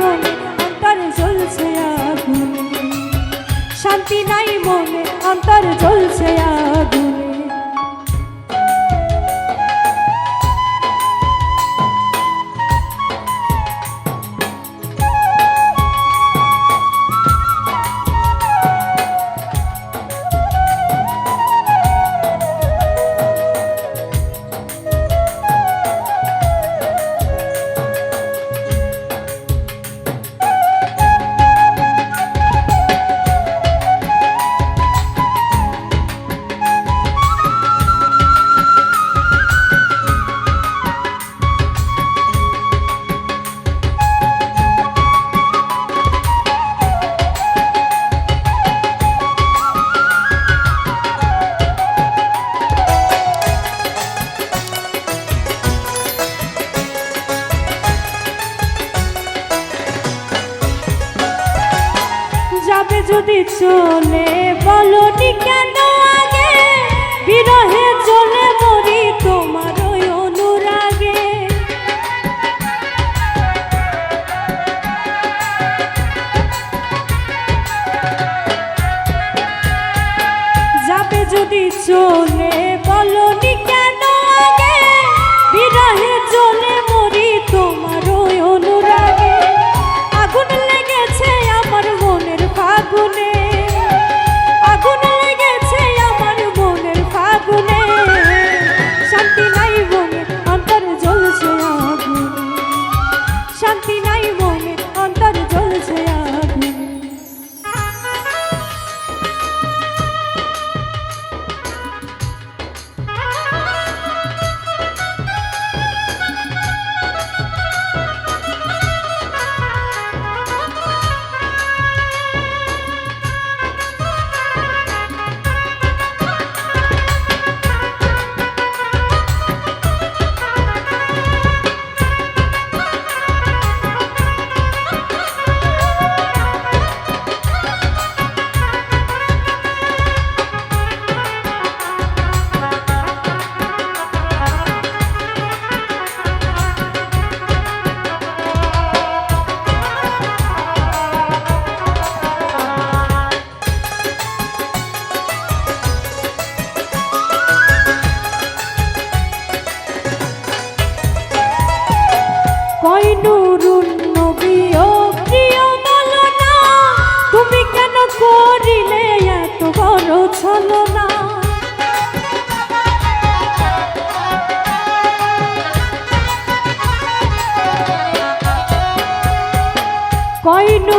মনে অন্তরে জ্বলছে আগুন। শান্তি নাই মনে অন্তর জ্বলছে আগুন। রেখে যদি চলে বলনি কেন আগে? বিরহে চলে মরি তোমার অনুরাগে। যাবে যদি চলে আগুনে কইনু